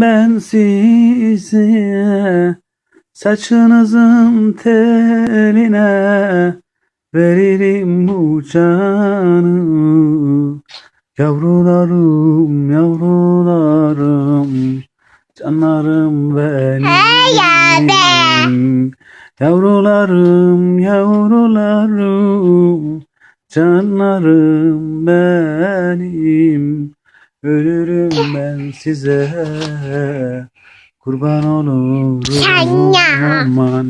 Ben size saçınızın teline veririm bu canı. Yavrularım, yavrularım, canlarım benim. Yavrularım, yavrularım, canlarım benim. Ölürüm ben size, kurban olurum aman.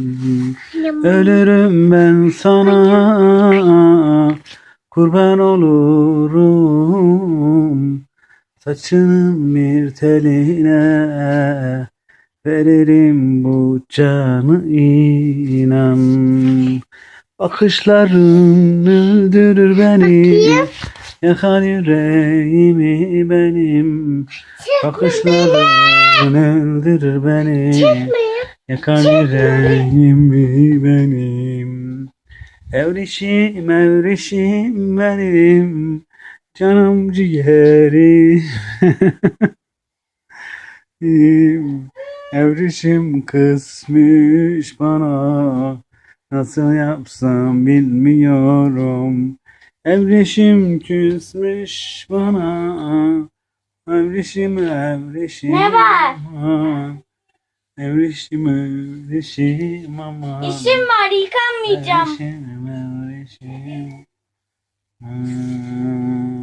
Ölürüm ben sana, kurban olurum. Saçının bir teline veririm bu canı inan. Bakışların öldürür beni, yakar yüreğimi benim. Bakışların öldürür beni, yakar yüreğimi benim. Evrişim evrişim benim, canım ciğerim. Evrişim kısmış bana, nasıl yapsam bilmiyorum. Evrişim küsmüş bana, evrişim evrişim. Ne var? aman. Evrişim evrişim ama. İşim var yıkanmayacağım. Evrişim. Hmm.